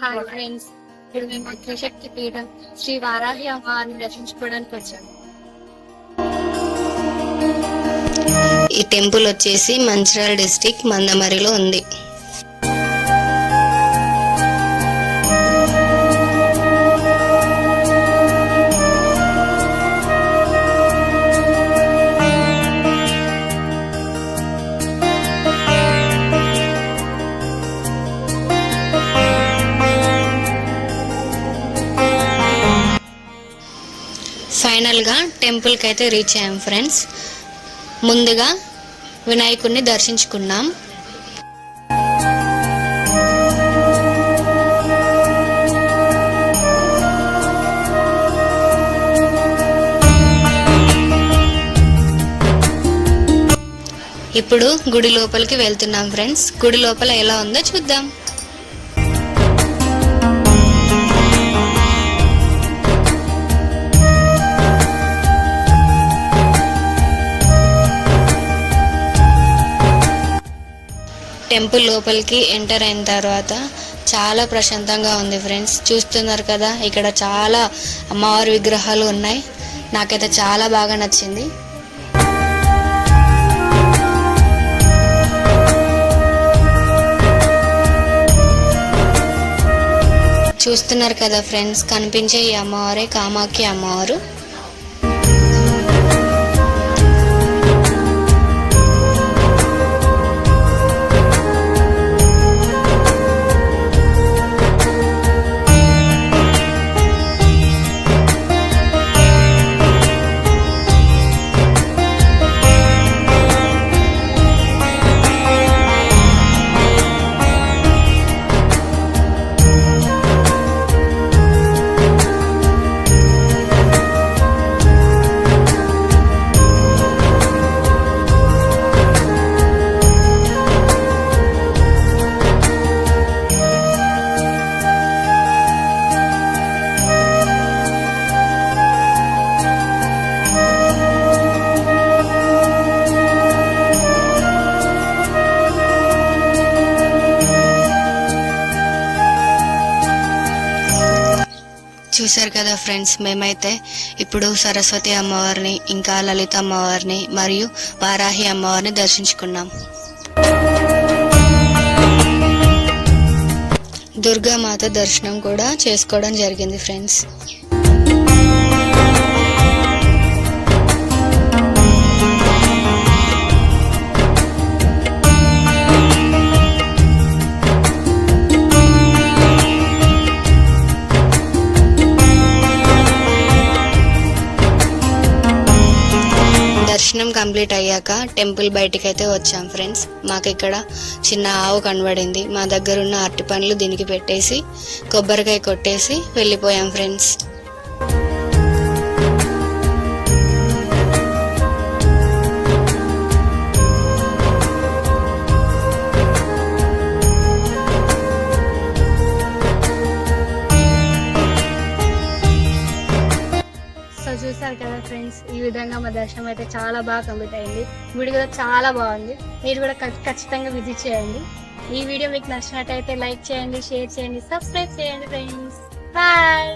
Hi friends. ఇప్పుడు మేము త్రిశక్తి పీఠం శ్రీ వారాహి అమ్మవారిని దర్శించుకోవడానికి వచ్చాము ఈ టెంపుల్ వచ్చేసి మంచిర్యాల డిస్టిక్ మందమరిలో ఉంది. ఫైనల్గా టెంపుల్కి అయితే రీచ్ అయ్యాం ఫ్రెండ్స్. ముందుగా వినాయకుడిని దర్శించుకున్నాం. ఇప్పుడు గుడి లోపలికి వెళ్తున్నాం ఫ్రెండ్స్. గుడి లోపల ఎలా ఉందో చూద్దాం. టెంపుల్ లోపలికి ఎంటర్ అయిన తర్వాత చాలా ప్రశాంతంగా ఉంది ఫ్రెండ్స్. చూస్తున్నారు కదా ఇక్కడ చాలా అమ్మవారి విగ్రహాలు ఉన్నాయి. నాకైతే చాలా బాగా నచ్చింది. చూస్తున్నారు కదా ఫ్రెండ్స్ కనిపించే ఈ అమ్మవారే కామాఖ్య అమ్మవారు. చూశారు కదా ఫ్రెండ్స్ మేమైతే ఇప్పుడు సరస్వతి అమ్మవారిని ఇంకా లలిత అమ్మవారిని మరియు వారాహి అమ్మవారిని దర్శించుకున్నాం. దుర్గామాత దర్శనం కూడా చేసుకోవడం జరిగింది ఫ్రెండ్స్. దర్శనం కంప్లీట్ అయ్యాక టెంపుల్ బయటికి అయితే వచ్చాం ఫ్రెండ్స్. మాకు ఇక్కడ చిన్న ఆవు కనబడింది. మా దగ్గర ఉన్న అరటి పండ్లు దీనికి పెట్టేసి కొబ్బరికాయ కొట్టేసి వెళ్ళిపోయాం ఫ్రెండ్స్. చూసారు కదా ఫ్రెండ్స్ ఈ విధంగా మా దర్శనం అయితే చాలా బాగా కంప్లీట్ అయింది. గుడి కూడా చాలా బాగుంది. మీరు కూడా ఖచ్చితంగా విజిట్ చేయండి. ఈ వీడియో మీకు నచ్చినట్టయితే లైక్ చేయండి షేర్ చేయండి సబ్స్క్రైబ్ చేయండి ఫ్రెండ్స్ బాయ్